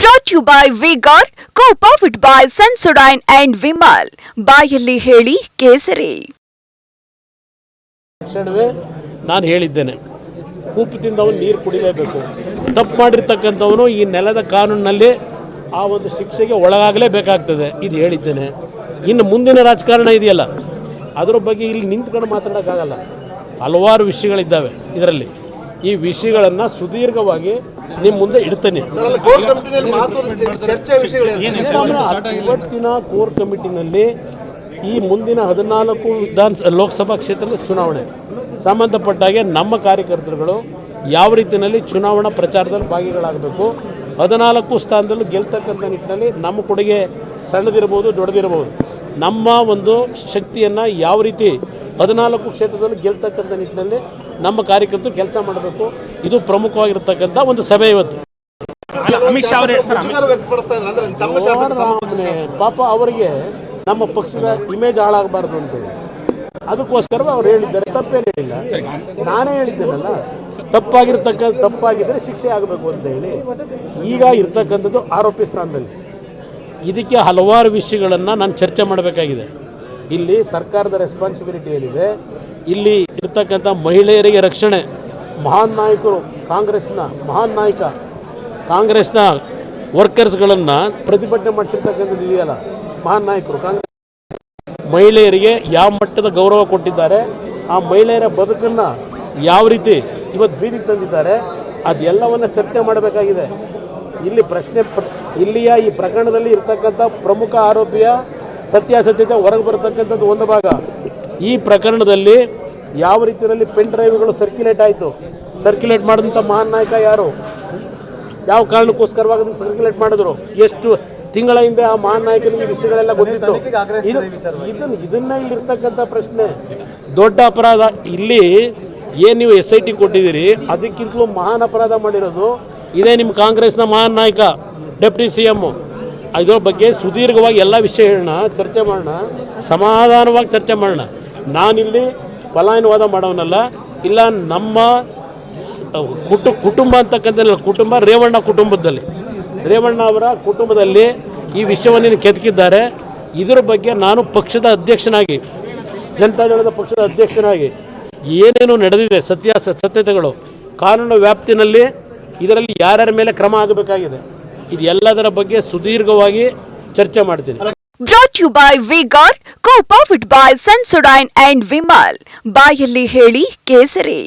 Brought you by Vigor co powered by Sensodyne and Vimal ಬಾಯಲ್ಲಿ ಹೇಳಿ ಕೇಸರಿ. ತಕ್ಷಣವೇ ನಾನು ಹೇಳಿದ್ದೇನೆ. ಉಪ್ಪು ತಿಂದವನು ನೀರು ಕುಡಿಲೇಬೇಕು. ತಪ್ಪು ಮಾಡಿರ್ತಕ್ಕಂಥವನು ಈ ನೆಲದ ಕಾನೂನಿನಲ್ಲಿ ಆ ಒಂದು ಶಿಕ್ಷೆಗೆ ಒಳಗಾಗಲೇಬೇಕಾಗ್ತದೆ. ಇದು ಹೇಳಿದ್ದೇನೆ. ಇನ್ನು ಮುಂದಿನ ರಾಜಕಾರಣ ಇದೆಯಲ್ಲ. ಅದರ ಬಗ್ಗೆ ಇಲ್ಲಿ ನಿಂತ್ಕೊಂಡು ಮಾತಾಡೋಕ್ಕಾಗಲ್ಲ. ಹಲವಾರು ವಿಷಯಗಳಿದ್ದಾವೆ ಇದರಲ್ಲಿ. ಈ ವಿಷಯಗಳನ್ನು ಸುದೀರ್ಘವಾಗಿ ನಿಮ್ಮ ಮುಂದೆ ಇಡ್ತೇನೆ. ಇವತ್ತಿನ ಕೋರ್ ಕಮಿಟಿನಲ್ಲಿ ಈ ಮುಂದಿನ ಹದಿನಾಲ್ಕು ವಿಧಾನ ಲೋಕಸಭಾ ಕ್ಷೇತ್ರದ ಚುನಾವಣೆ. ಸಂಬಂಧಪಟ್ಟಾಗೆ ನಮ್ಮ ಕಾರ್ಯಕರ್ತರುಗಳು ಯಾವ ರೀತಿಯಲ್ಲಿ ಚುನಾವಣಾ ಪ್ರಚಾರದಲ್ಲಿ ಭಾಗಿಗಳಾಗಬೇಕು ಹದಿನಾಲ್ಕು ಸ್ಥಾನದಲ್ಲೂ ಗೆಲ್ತಕ್ಕಂಥ ನಿಟ್ಟಿನಲ್ಲಿ ನಮ್ಮ ಕೊಡುಗೆ ಸಣ್ಣದಿರ್ಬೋದು ದೊಡ್ಡದಿರಬಹುದು. ನಮ್ಮ ಒಂದು ಶಕ್ತಿಯನ್ನು ಯಾವ ರೀತಿ ಹದಿನಾಲ್ಕು ಕ್ಷೇತ್ರದಲ್ಲಿ ಗೆಲ್ತಕ್ಕಂಥ ನಿಟ್ಟಿನಲ್ಲಿ ನಮ್ಮ ಕಾರ್ಯಕರ್ತರು ಕೆಲಸ ಮಾಡಬೇಕು. ಇದು ಪ್ರಮುಖವಾಗಿರ್ತಕ್ಕಂಥ ಒಂದು ಸಭೆ ಇವತ್ತು. ಅಮಿತ್ ಶಾ ಅವರೇ ಸರ್ ಮುಜುಗರ ವ್ಯಕ್ತಪಡಿಸ್ತಾ ಇದ್ದಾರೆ. ಅಂದ್ರೆ ತಮ್ಮ ಶಾಸಕ ತಮ್ಮ ಪಕ್ಷದ ಪಾಪ ಅವರಿಗೆ ನಮ್ಮ ಪಕ್ಷದ ಇಮೇಜ್ ಹಾಳಾಗಬಾರ್ದು ಅಂತೇಳಿ ಅದಕ್ಕೋಸ್ಕರ ಅವ್ರು ಹೇಳಿದ್ದಾರೆ. ತಪ್ಪೇನು ಹೇಳಿಲ್ಲ ನಾನೇ ಹೇಳಿದ್ದೇನಲ್ಲ? ತಪ್ಪಾಗಿರ್ತಕ್ಕ ತಪ್ಪಾಗಿದ್ರೆ ಶಿಕ್ಷೆ ಆಗಬೇಕು ಅಂತ ಹೇಳಿ ಈಗ ಇರ್ತಕ್ಕಂಥದ್ದು ಆರೋಪಿ ಸ್ಥಾನದಲ್ಲಿ. ಇದಕ್ಕೆ ಹಲವಾರು ವಿಷಯಗಳನ್ನು ನಾನು ಚರ್ಚೆ ಮಾಡಬೇಕಾಗಿದೆ. ಇಲ್ಲಿ ಸರ್ಕಾರದ ರೆಸ್ಪಾನ್ಸಿಬಿಲಿಟಿ ಏನಿದೆ? ಇಲ್ಲಿ ಇರ್ತಕ್ಕಂಥ ಮಹಿಳೆಯರಿಗೆ ರಕ್ಷಣೆ. ಮಹಾನ್ ನಾಯಕರು, ಕಾಂಗ್ರೆಸ್ನ ಮಹಾನ್ ನಾಯಕ. ಕಾಂಗ್ರೆಸ್ನ ವರ್ಕರ್ಸ್ಗಳನ್ನು ಪ್ರತಿಭಟನೆ ಮಾಡಿಸಿರ್ತಕ್ಕಂಥದ್ದು ಇದೆಯಲ್ಲ ಮಹಾನ್ ನಾಯಕರು, ಕಾಂಗ್ರೆಸ್. ಮಹಿಳೆಯರಿಗೆ ಯಾವ ಮಟ್ಟದ ಗೌರವ ಕೊಟ್ಟಿದ್ದಾರೆ, ಆ ಮಹಿಳೆಯರ ಬದುಕನ್ನು ಯಾವ ರೀತಿ ಇವತ್ತು ಬೀದಿಗೆ ತಂದಿದ್ದಾರೆ, ಅದೆಲ್ಲವನ್ನು ಚರ್ಚೆ ಮಾಡಬೇಕಾಗಿದೆ. ಇಲ್ಲಿ ಪ್ರಶ್ನೆ ಪ್ರ- ಇಲ್ಲಿಯ ಈ ಪ್ರಕರಣದಲ್ಲಿ ಇರ್ತಕ್ಕಂಥ ಪ್ರಮುಖ ಆರೋಪಿಯ ಸತ್ಯಾಸತ್ಯತೆ ಹೊರಗೆ ಬರತಕ್ಕಂಥದ್ದು ಒಂದು ಭಾಗ. ಈ ಪ್ರಕರಣದಲ್ಲಿ ಯಾವ ರೀತಿಯಲ್ಲಿ ಪೆನ್ ಡ್ರೈವ್ಗಳು ಸರ್ಕ್ಯುಲೇಟ್ ಆಯಿತು? ಸರ್ಕ್ಯುಲೇಟ್ ಮಾಡಿದಂಥ ಮಹಾನ್ ನಾಯಕ ಯಾರು? ಯಾವ ಕಾರಣಕ್ಕೋಸ್ಕರವಾಗಿ ಅದನ್ನು ಸರ್ಕ್ಯುಲೇಟ್ ಮಾಡಿದ್ರು? ಎಷ್ಟು ತಿಂಗಳ ಹಿಂದೆ ಆ ಮಹಾನ್ ನಾಯಕನಿಗೆ ವಿಷಯಗಳೆಲ್ಲ ಗೊತ್ತಿತ್ತು. ಇದನ್ನ ಇದನ್ನ ಇಲ್ಲಿರ್ತಕ್ಕಂಥ ಪ್ರಶ್ನೆ. ದೊಡ್ಡ ಅಪರಾಧ. ಇಲ್ಲಿ ಏನು ನೀವು ಎಸ್ ಐ ಟಿ ಕೊಟ್ಟಿದ್ದೀರಿ? ಅದಕ್ಕಿಂತಲೂ ಮಹಾನ್ ಅಪರಾಧ ಮಾಡಿರೋದು ಇದೇ ನಿಮ್ಮ ಕಾಂಗ್ರೆಸ್ನ ಮಹಾನ್ ನಾಯಕ ಡೆಪ್ಟಿ ಸಿ ಎಂ ಇದ್ರ ಬಗ್ಗೆ ಸುದೀರ್ಘವಾಗಿ ಎಲ್ಲ ವಿಷಯ ಹೇಳೋಣ ಚರ್ಚೆ ಮಾಡೋಣ ಸಮಾಧಾನವಾಗಿ ಚರ್ಚೆ ಮಾಡೋಣ. ನಾನಿಲ್ಲಿ ಪಲಾಯನವಾದ ಮಾಡೋನಲ್ಲ, ಇಲ್ಲ ನಮ್ಮ ಕುಟು, ಕುಟುಂಬ ಅಂತಕ್ಕಂಥ ಕುಟುಂಬ, ರೇವಣ್ಣ ಕುಟುಂಬದಲ್ಲಿ. ರೇವಣ್ಣ ಅವರ ಕುಟುಂಬದಲ್ಲಿ ಈ ವಿಷಯವನ್ನು ಕೆದಕಿದ್ದಾರೆ ಇದರ ಬಗ್ಗೆ ನಾನು ಪಕ್ಷದ ಅಧ್ಯಕ್ಷನಾಗಿ ಜನತಾ ದಳದ ಪಕ್ಷದ ಅಧ್ಯಕ್ಷನಾಗಿ ಏನೇನು ನಡೆದಿದೆ, ಸತ್ಯ ಸತ್ಯತೆಗಳು, ಕಾನೂನು ವ್ಯಾಪ್ತಿನಲ್ಲಿ ಇದರಲ್ಲಿ ಯಾರ್ಯಾರ ಮೇಲೆ ಕ್ರಮ ಆಗಬೇಕಾಗಿದೆ ಇದೆಲ್ಲದರ ಬಗ್ಗೆ ಸುದೀರ್ಘವಾಗಿ ಚರ್ಚೆ ಮಾಡ್ತೀನಿ. Brought you by Vigor co powered by Sensodyne and Vimal ಬಾಯಲ್ಲಿ ಹೇಳಿ ಕೇಸರಿ